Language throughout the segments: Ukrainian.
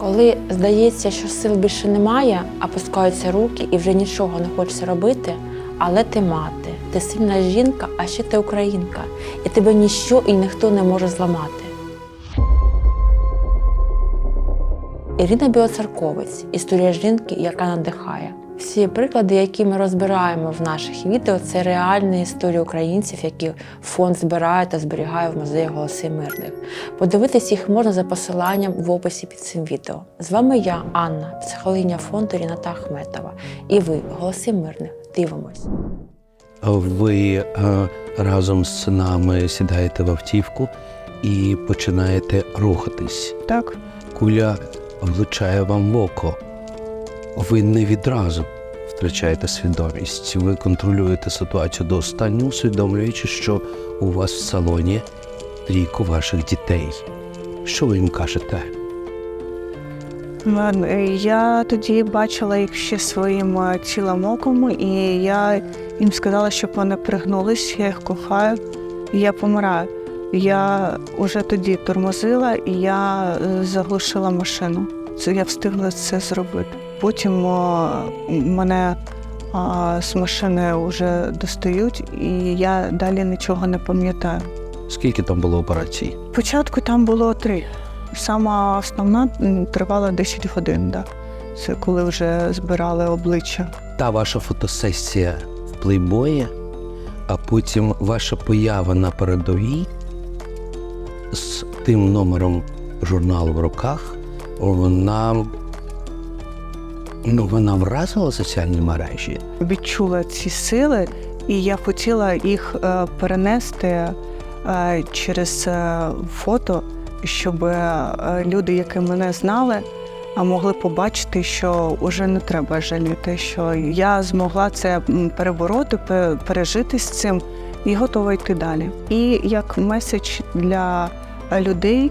Коли здається, що сил більше немає, опускаються руки і вже нічого не хочеться робити, але ти мати, ти сильна жінка, а ще ти українка, і тебе ніщо і ніхто не може зламати. Ірина Біоцерковець. історія жінки, яка надихає. Всі приклади, які ми розбираємо в наших відео, це реальні історії українців, які фонд збирає та зберігає в музеї Голоси Мирних. Подивитись їх можна за посиланням в описі під цим відео. З вами я, Анна, психологиня фонду Ріната Ахметова. І ви, Голоси Мирних. Дивимось. Ви е, разом з нами сідаєте в автівку і починаєте рухатись. Так, Куля влучає вам в око. Ви не відразу втрачаєте свідомість. Ви контролюєте ситуацію до останнього, усвідомлюючи, що у вас в салоні трійко ваших дітей. Що ви їм кажете? Е, я тоді бачила їх ще своїм е, цілим оком, і я їм сказала, щоб вони пригнулись, я їх кохаю, і я помираю. Я вже тоді тормозила і я е, заглушила машину. Це я встигла це зробити. Потім о, мене а, з машини вже достають, і я далі нічого не пам'ятаю. Скільки там було операцій? Спочатку там було три. Сама основна тривала 10 годин. Да. Це коли вже збирали обличчя. Та ваша фотосесія в плейбої, а потім ваша поява на передовій з тим номером журналу в руках, вона, ну, вона вразила соціальні мережі. Відчула ці сили, і я хотіла їх е, перенести е, через е, фото, щоб люди, які мене знали, а могли побачити, що вже не треба жаліти, що я змогла це перебороти, пе- пережити з цим і готова йти далі. І як меседж для людей,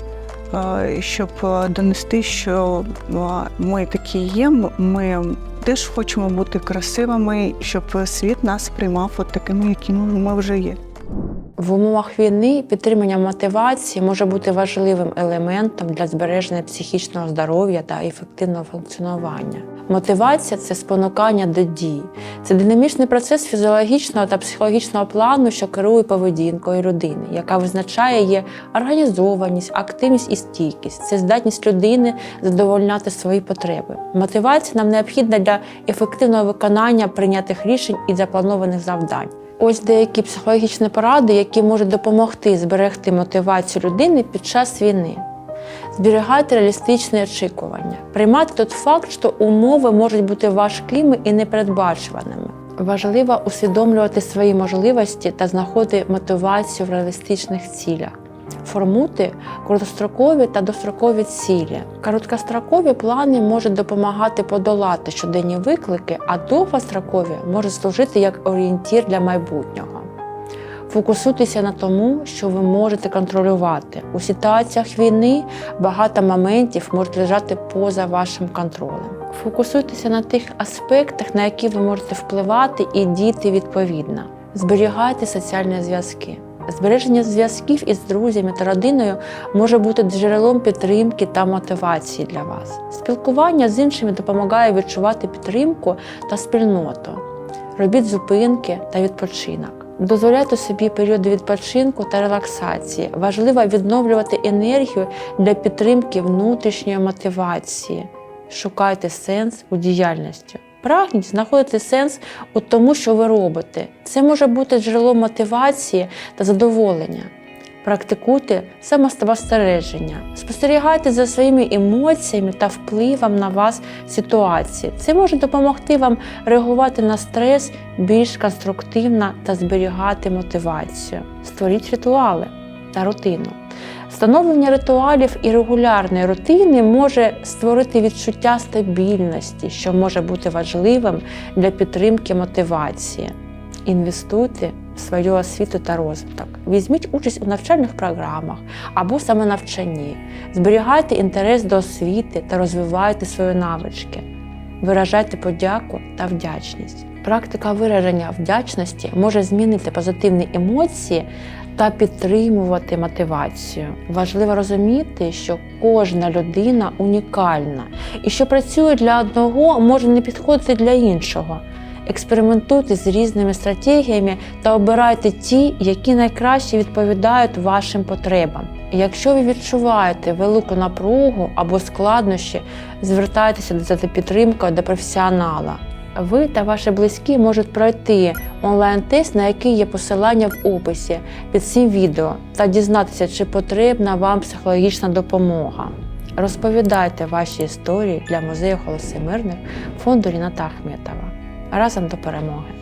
щоб е, донести, що е, ми такі є, ми теж хочемо бути красивими, щоб світ нас приймав от такими, якими ми вже є. В умовах війни підтримання мотивації може бути важливим елементом для збереження психічного здоров'я та ефективного функціонування. Мотивація це спонукання до дій. Це динамічний процес фізіологічного та психологічного плану, що керує поведінкою людини, яка визначає її організованість, активність і стійкість. Це здатність людини задовольняти свої потреби. Мотивація нам необхідна для ефективного виконання прийнятих рішень і запланованих завдань. Ось деякі психологічні поради, які можуть допомогти зберегти мотивацію людини під час війни. Зберігайте реалістичні очікування. Приймати тот факт, що умови можуть бути важкими і непередбачуваними. Важливо усвідомлювати свої можливості та знаходити мотивацію в реалістичних цілях. Формуйте короткострокові та дострокові цілі. Короткострокові плани можуть допомагати подолати щоденні виклики, а довгострокові можуть служити як орієнтір для майбутнього. Фокусуйтеся на тому, що ви можете контролювати. У ситуаціях війни багато моментів можуть лежати поза вашим контролем. Фокусуйтеся на тих аспектах, на які ви можете впливати, і діяти відповідно. Зберігайте соціальні зв'язки. Збереження зв'язків із друзями та родиною може бути джерелом підтримки та мотивації для вас. Спілкування з іншими допомагає відчувати підтримку та спільноту. Робіть зупинки та відпочинок. Дозволяйте собі періоди відпочинку та релаксації. Важливо відновлювати енергію для підтримки внутрішньої мотивації. Шукайте сенс у діяльності. Прагніть знаходити сенс у тому, що ви робите. Це може бути джерелом мотивації та задоволення. Практикуйте самоспостереження, спостерігайте за своїми емоціями та впливом на вас ситуації. Це може допомогти вам реагувати на стрес більш конструктивно та зберігати мотивацію. Створіть ритуали та рутину. Встановлення ритуалів і регулярної рутини може створити відчуття стабільності, що може бути важливим для підтримки мотивації. Інвестуйте в свою освіту та розвиток. Візьміть участь у навчальних програмах або самонавчанні. Зберігайте інтерес до освіти та розвивайте свої навички. Виражайте подяку та вдячність. Практика вираження вдячності може змінити позитивні емоції та підтримувати мотивацію. Важливо розуміти, що кожна людина унікальна, і що працює для одного, може не підходити для іншого. Експериментуйте з різними стратегіями та обирайте ті, які найкраще відповідають вашим потребам. Якщо ви відчуваєте велику напругу або складнощі, звертайтеся за підтримкою до професіонала. Ви та ваші близькі можуть пройти онлайн-тест, на який є посилання в описі під цим відео, та дізнатися, чи потрібна вам психологічна допомога. Розповідайте ваші історії для музею холосимирних фонду Ріната Ахметова. Разом до перемоги!